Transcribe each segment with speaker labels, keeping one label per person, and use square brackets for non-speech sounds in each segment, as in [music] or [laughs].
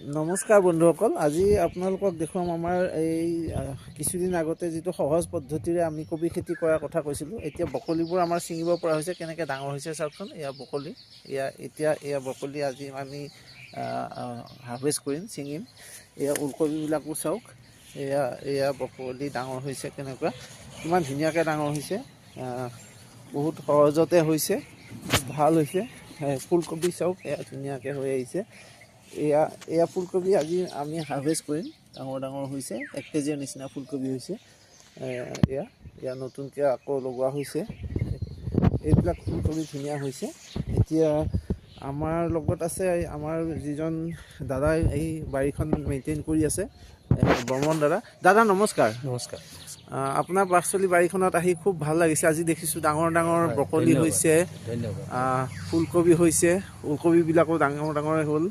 Speaker 1: নমস্কাৰ বন্ধুসকল, আজি আপোনালোকক দেখুৱাম আমাৰ এই কিছুদিন আগতে যিটো সহজ পদ্ধতিৰে আমি কবি খেতি কৰাৰ কথা কৈছিলোঁ, এতিয়া বকলিবোৰ আমাৰ ছিঙিব পৰা হৈছে, কেনেকৈ ডাঙৰ হৈছে চাওকচোন, এয়া বকলি, এয়া, এতিয়া এয়া বকলি আজি আমি হাৰ্ভেষ্ট কৰিম, ছিঙিম, এয়া ওলকবিবিলাকো চাওক, এয়া এয়া বকলি ডাঙৰ হৈছে কেনেকুৱা কিমান ধুনীয়াকৈ ডাঙৰ হৈছে বহুত সহজতে হৈছে, ভালো হৈছে ফুলকবি চাওক, এয়া ধুনীয়াকৈ হৈ আহিছে এয়া এয়া ফুলকবি আজি আমি হাৰ্ভেষ্ট কৰিম। ডাঙৰ ডাঙৰ হৈছে। এক কেজিৰ নিচিনা ফুলকবি হৈছে। এয়া এয়া নতুনকৈ আকৌ লগোৱা হৈছে। এইবিলাক ফুলকবি ধুনীয়া হৈছে। এতিয়া আমাৰ লগত আছে আমাৰ যিজন দাদাই এই বাৰীখন মেইনটেইন কৰি আছে বৰ্মন দাদা। দাদা নমস্কাৰ।
Speaker 2: নমস্কাৰ।
Speaker 1: আপোনাৰ পাচলি বাৰীখনত আহি খুব ভালো লাগিছে। আজি দেখিছোঁ ডাঙৰ ডাঙৰ ব্ৰকলি। হৈছে ফুলকবি হৈছে ওলকবিবিলাকো ডাঙৰ ডাঙৰ হ'ল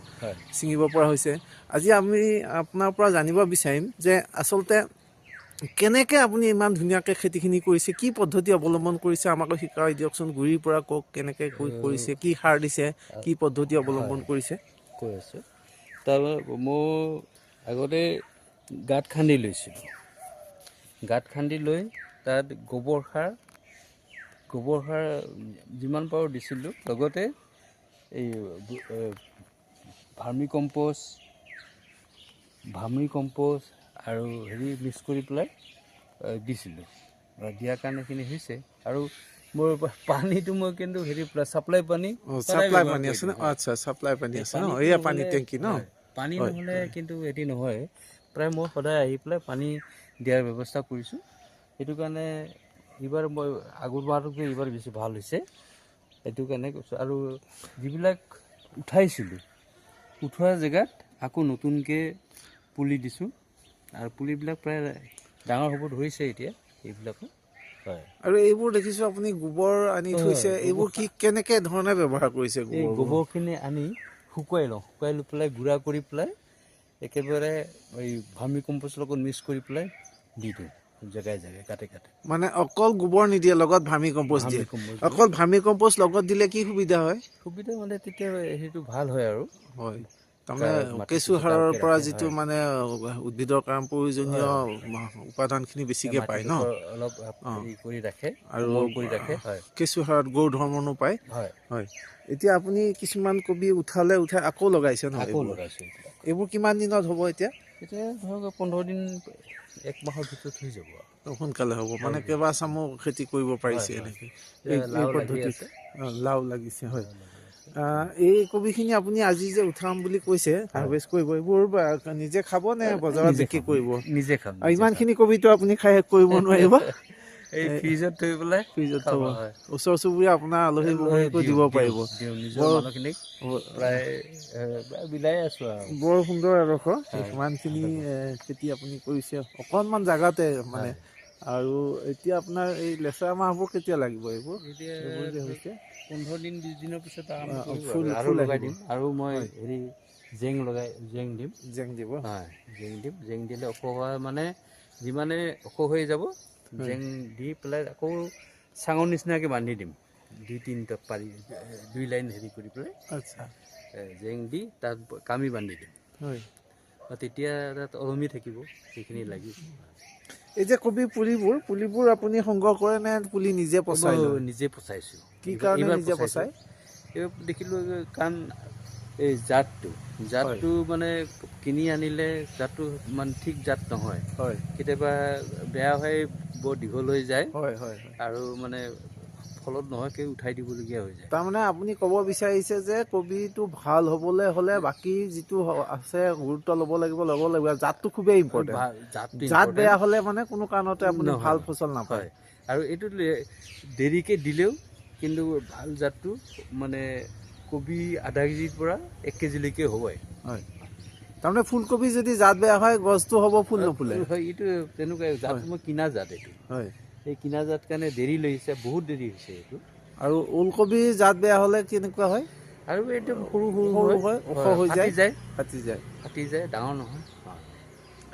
Speaker 1: ছিঙিব পৰা হৈছে। আজি আমি আপোনাৰ পৰা জানিব বিচাৰিম যে আচলতে কেনেকৈ আপুনি ইমান ধুনীয়াকৈ খেতিখিনি কৰিছে কি পদ্ধতি অৱলম্বন কৰিছে আমাকো শিকাই দিয়কচোন গুৰিৰ পৰা কওক কেনেকৈ কৰি কৰিছে কি সাৰ দিছে কি পদ্ধতি অৱলম্বন কৰিছে।
Speaker 2: কৈ আছোঁ। তাৰপৰা মই আগতে গাঁত খান্দি লৈছিলোঁ। গাঁত খান্দি লৈ তাত গোবৰ সাৰ গোবৰ সাৰ যিমান পাৰোঁ দিছিলোঁ। লগতে এই ভাৰ্মি কম্প'ষ্ট ভাৰ্মি কম্প'ষ্ট আৰু হেৰি মিক্স কৰি পেলাই দিছিলোঁ। দিয়াৰ কাৰণে এইখিনি হৈছে। আৰু মোৰ পানীটো মই কিন্তু হেৰি ছাপ্লাই পানী ব্যৱহাৰ
Speaker 1: পানী আছে ন। আচ্ছা ছাপ্লাই পানী আছে ন? এয়া পানী টেংকি ন?
Speaker 2: পানী নহ'লে কিন্তু এটি নহয়। প্ৰায় মই সদায় আহি পেলাই পানী দিয়াৰ ব্যৱস্থা কৰিছোঁ। সেইটো কাৰণে এইবাৰ মই আগৰ বাৰতকৈ এইবাৰ বেছি ভাল হৈছে। সেইটো কাৰণে কৈছোঁ। আৰু যিবিলাক উঠাইছিলোঁ উঠোৱা জেগাত আকৌ নতুনকৈ পুলি দিছোঁ। আৰু পুলিবিলাক প্ৰায় ডাঙৰ হ'ব ধৰিছে এতিয়া এইবিলাকো। হয়।
Speaker 1: আৰু এইবোৰ দেখিছোঁ আপুনি গোবৰ আনি থৈছে এইবোৰ কি কেনেকৈ ধৰণে ব্যৱহাৰ কৰিছে
Speaker 2: এই গোবৰখিনি আনি শুকুৱাই লওঁ শুকুৱাই লৈ পেলাই গুড়া কৰি পেলাই একেবাৰে এই ভাৰ্মি কম্প'ষ্টৰ লগত মিক্স কৰি পেলাই দি দিওঁ জেগাই জেগাই কাটে কাটে।
Speaker 1: মানে অকল গোবৰ নিদিয়ে লগত ভাৰ্মি কম্প'ষ্ট দিয়ে। অকল ভাৰ্মি কম্প'ষ্ট লগত দিলে কি সুবিধা হয়?
Speaker 2: সুবিধা মানে তেতিয়া সেইটো ভাল হয় আৰু।
Speaker 1: হয়। তাৰমানে কেঁচু সাৰৰ পৰা যিটো। মানে উদ্ভিদৰ কাৰণে প্ৰয়োজনীয় উপাদানখিনি বেছিকৈ পায় ন? আৰু কেঁচু সাৰত গৰু ধৰ্মনো পায়।
Speaker 2: হয়।
Speaker 1: এতিয়া আপুনি কিছুমান কবি উঠালে উঠাই আকৌ লগাইছে ন এইবোৰ? কিমান দিনত হ'ব এতিয়া?
Speaker 2: এতিয়া ধৰক পোন্ধৰ দিন এক মাহৰ ভিতৰত হৈ যাব
Speaker 1: সোনকালে হ'ব। মানে কেইবা চামো খেতি কৰিব পাৰিছে। এনেকৈ।
Speaker 2: লাও
Speaker 1: লাগিছে হয়। এই কবিখিনি আপুনি আজি যে উঠাম বুলি কৈছে হাৰ্ভেষ্ট কৰিব এইবোৰ নিজে খাব নে বজাৰত বিক্ৰী কৰিব?
Speaker 2: নিজে খাম
Speaker 1: আৰু ইমানখিনি কবিটো আপুনি খাই শেষ কৰিব নোৱাৰিব। [laughs]
Speaker 2: এই ফ্ৰিজত থৈ পেলাই
Speaker 1: ফ্ৰিজত
Speaker 2: খাব,
Speaker 1: থ'ব।
Speaker 2: হয়।
Speaker 1: ওচৰ চুবুৰীয়া আপোনাৰ আলহী বগৰীকো
Speaker 2: দিওঁ,
Speaker 1: দিব
Speaker 2: দিওঁ,
Speaker 1: পাৰিব।
Speaker 2: দিওঁ, নিজৰ
Speaker 1: বৰ- সুন্দৰ আদৰ্শ। ইমানখিনি খেতি আপুনি কৰিছে। অকণমান জেগাতে মানে আৰু এতিয়া আপোনাৰ এই লেচেৰা মাহবোৰ কেতিয়া লাগিব এইবোৰ?
Speaker 2: এতিয়া
Speaker 1: এইবোৰ যে হৈছে?
Speaker 2: পোন্ধৰ দিন বিছ দিনৰ পিছত
Speaker 1: ফুল-
Speaker 2: আৰু। লগাই। দিম। আৰু মই হেৰি জেং লগাই জেং দিম।
Speaker 1: জেং দিব।
Speaker 2: হয় জেং দিম। জেং দিলে ওখ হোৱা মানে যিমানে ওখ হৈ যাব জেং দি পেলাই আকৌ চাঙৰ নিচিনাকৈ বান্ধি দিম। দুই তিনিটা পাৰি দুই লাইন হেৰি কৰি পেলাই
Speaker 1: আচ্ছা।
Speaker 2: জেং দি তাত কামি বান্ধি দিম।
Speaker 1: হয়।
Speaker 2: তেতিয়া তাত ওলমি থাকিব সেইখিনি লাগি
Speaker 1: এই যে কবি পুলিবোৰ পুলিবোৰ আপুনি সংগ্ৰহ কৰে নে পুলি নিজে পচাই
Speaker 2: নিজে পচাইছোঁ।
Speaker 1: কি কাৰণে নিজে। পচাই?
Speaker 2: এইবাৰ দেখিলোঁ কাৰণ এই জাতটো জাতটো মানে কিনি আনিলে জাতটো মানে ঠিক জাত নহয়।
Speaker 1: হয়।
Speaker 2: কেতিয়াবা বেয়া হৈ বৰ দীঘল হৈ যায়।
Speaker 1: হয় হয় হয়।
Speaker 2: আৰু মানে ফলত নহয়কৈ উঠাই দিবলগীয়া হৈ যায়।
Speaker 1: তাৰমানে আপুনি ক'ব বিচাৰিছে যে কবিটো ভাল হ'বলৈ হ'লে বাকী যিটো আছে গুৰুত্ব ল'ব লাগিব ল'ব লাগিব। জাতটো খুবেই ইম্পৰ্টেণ্ট জাত। বেয়া হ'লে মানে কোনো কাৰণতে আপুনি
Speaker 2: নহয়।
Speaker 1: ভাল ফচল নাপায়।
Speaker 2: আৰু এইটো দেৰিকৈ দিলেও কিন্তু ভাল জাতটো মানে কবি আধা কেজিৰ পৰা এক কেজিলৈকে হ'বই।
Speaker 1: হয়। তাৰমানে ফুলকবি যদি জাত বেয়া হয় গছটো হ'ব ফুল নুফুলে।
Speaker 2: হয় এইটো তেনেকুৱাই। জাতটো মই কিনা জাত এইটো।
Speaker 1: হয়।
Speaker 2: এই কিনা জাত কাৰণে দেৰি লাগিছে বহুত দেৰি হৈছে এইটো।
Speaker 1: আৰু ওলকবি জাত বেয়া হ'লে কেনেকুৱা হয়?
Speaker 2: আৰু এইটো সৰু সৰু
Speaker 1: সৰু
Speaker 2: হয়।
Speaker 1: ওখ হৈ যায়।
Speaker 2: যায়।
Speaker 1: ফাটি যায়।
Speaker 2: ফাটি যায় ডাঙৰ নহয়।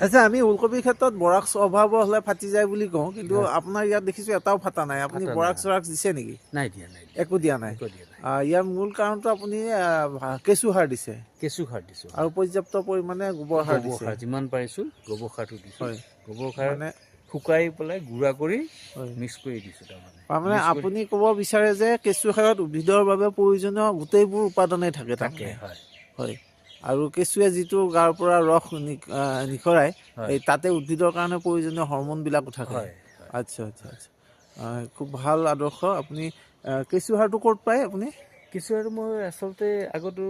Speaker 1: আচ্ছা আমি ওলকবিৰ ক্ষেত্ৰত বৰাক্স অভাৱ হ'লে ফাটি যায় বুলি কওঁ কিন্তু আপোনাৰ ইয়াত দেখিছোঁ এটাও ফাটা নাই। আপুনি। বৰাক্স চৰাক্স দিছে নেকি?
Speaker 2: নাই দিয়া নাই
Speaker 1: একো দিয়া নাই। ইয়াৰ মূল কাৰণটো আপুনি কেঁচু সাৰ দিছে।
Speaker 2: কেঁচু সাৰ দিছোঁ।
Speaker 1: আৰু পৰ্যাপ্ত পৰিমাণে গোবৰ সাৰ দিছে।
Speaker 2: যিমান পাৰিছোঁ গোবৰ সাৰটো দিছোঁ। গোবৰ সাৰ
Speaker 1: মানে
Speaker 2: শুকাই পেলাই গুড়া কৰি মিক্স কৰি দিছোঁ তাৰমানে।
Speaker 1: আপুনি ক'ব বিচাৰে যে কেঁচু সাৰত উদ্ভিদৰ বাবে প্ৰয়োজনীয় গোটেইবোৰ উপাদানেই থাকে
Speaker 2: থাকে
Speaker 1: তাকে
Speaker 2: হয়।
Speaker 1: হয়। আৰু কেঁচুৱে যিটো গাৰ পৰা ৰস নিখৰাই। এই তাতে উদ্ভিদৰ কাৰণে প্ৰয়োজনীয় হৰম'নবিলাকো থাকে।
Speaker 2: হয়
Speaker 1: আচ্ছা আচ্ছা আচ্ছা। খুব ভাল আদৰ্শ। আপুনি কেঁচু সাৰটো ক'ত পায় আপুনি?
Speaker 2: কিছু আৰু মই আচলতে আগতো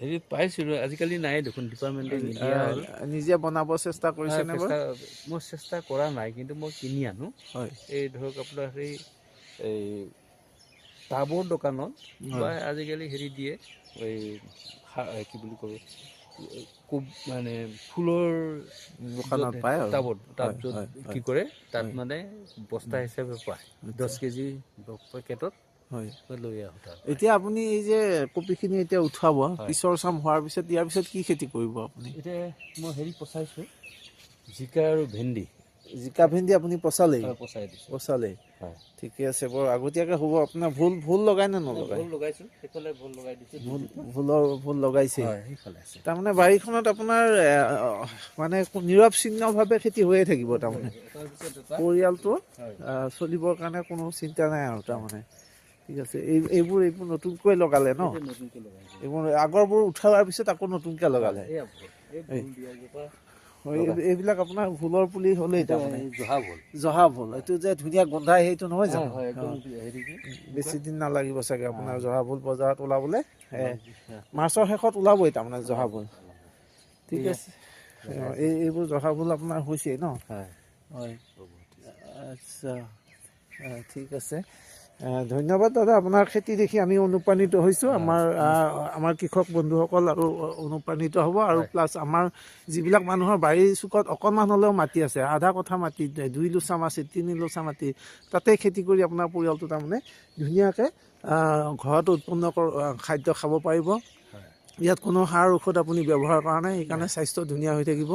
Speaker 2: হেৰিত পাইছিলোঁ আজিকালি নাই দেখোন ডিপাৰ্টমেণ্টে
Speaker 1: নিজে বনাব চেষ্টা কৰিছে
Speaker 2: মই চেষ্টা কৰা নাই কিন্তু মই কিনি আনো। এই ধৰক আপোনাৰ সেই এই টাবৰ দোকানত বা আজিকালি হেৰি দিয়ে এই কি বুলি কয় কোব মানে ফুলৰ
Speaker 1: দোকানত পায়।
Speaker 2: টাবত টাব
Speaker 1: হয়,
Speaker 2: য'ত কি। কৰে তাত। মানে বস্তা হিচাপে পায় দহ কেজি পেকেটত।
Speaker 1: হয়।
Speaker 2: মই লৈ আহোঁ তাত
Speaker 1: এতিয়া আপুনি এই যে কপিখিনি এতিয়া উঠাব। পিছৰ চাম হোৱাৰ পিছত ইয়াৰ পিছত কি খেতি কৰিব আপুনি?
Speaker 2: এতিয়া মই হেৰি পচাইছোঁ জিকা আৰু ভেন্দি।
Speaker 1: জিকা ভেন্দি আপুনি পচালেই।
Speaker 2: হয়, পচাই
Speaker 1: পচালেই।
Speaker 2: হয়।
Speaker 1: ঠিকে আছে বাৰু আগতীয়াকৈ হ'ব। আপোনাৰ ভুল ভুল লগাই নে নলগাই?
Speaker 2: ভোল ভোল
Speaker 1: ভুলৰ লগাইছে। তাৰমানে বাৰীখনত আপোনাৰ মানে নিৰৱচ্ছিন্নভাৱে খেতি হৈয়ে থাকিব তাৰমানে। পৰিয়ালটো চলিবৰ কাৰণে কোনো চিন্তা নাই আৰু তাৰমানে। ঠিক আছে এই এইবোৰ এইবোৰ নতুনকৈ লগালে ন? এইবোৰ আগৰবোৰ উঠাৰ পিছত আকৌ নতুনকৈ লগালে। এইবিলাক আপোনাৰ ভুলৰ পুলি হ'লেই তাৰমানে।
Speaker 2: এই জহা ভোল।
Speaker 1: জহা ভুল এইটো যে ধুনীয়া গোন্ধাই সেইটো নহয়
Speaker 2: হয়
Speaker 1: জানো বেছি দিন নালাগিব চাগে আপোনাৰ জহা ভুল বজাৰত ওলাবলৈ। মাৰ্চৰ শেষত ওলাবই তাৰমানে জহা ভুল। ঠিক। আছে। এই এইবোৰ জহা ভুল আপোনাৰ হৈছেই ন?
Speaker 2: হয়।
Speaker 1: আচ্ছা। ঠিক আছে। ধন্যবাদ দাদা। আপোনাৰ খেতি দেখি আমি অনুপ্ৰাণিত হৈছোঁ। আমাৰ আমাৰ কৃষক বন্ধুসকল আৰু অনুপ্ৰাণিত হ'ব। আৰু। প্লাছ আমাৰ যিবিলাক মানুহৰ বাৰীৰ চুকত অকণমান হ'লেও মাটি আছে আধা কথা মাটি দুই লোচা মাটি তিনি লোচা মাটি তাতে খেতি কৰি আপোনাৰ পৰিয়ালটো তাৰমানে ধুনীয়াকৈ ঘৰত উৎপন্ন খাদ্য খাব পাৰিব। ইয়াত কোনো সাৰ ঔষধ আপুনি ব্যৱহাৰ কৰা নাই সেইকাৰণে স্বাস্থ্য ধুনীয়া হৈ থাকিব।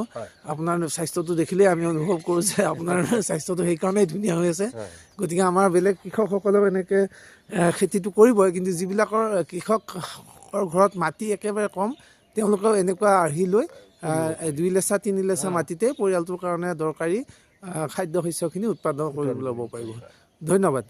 Speaker 1: আপোনাৰ স্বাস্থ্যটো দেখিলেই আমি অনুভৱ কৰোঁ যে আপোনাৰ স্বাস্থ্যটো সেইকাৰণেই ধুনীয়া হৈ আছে। গতিকে আমাৰ বেলেগ কৃষকসকলেও এনেকৈ খেতিটো কৰিবই কিন্তু যিবিলাকৰ কৃষকৰ ঘৰত মাটি একেবাৰে কম তেওঁলোকেও এনেকুৱা আৰ্হি লৈ দুই লেচা তিনি লেচা মাটিতে পৰিয়ালটোৰ কাৰণে দৰকাৰী খাদ্য শস্যখিনি উৎপাদন কৰি ল'ব পাৰিব। ধন্যবাদ।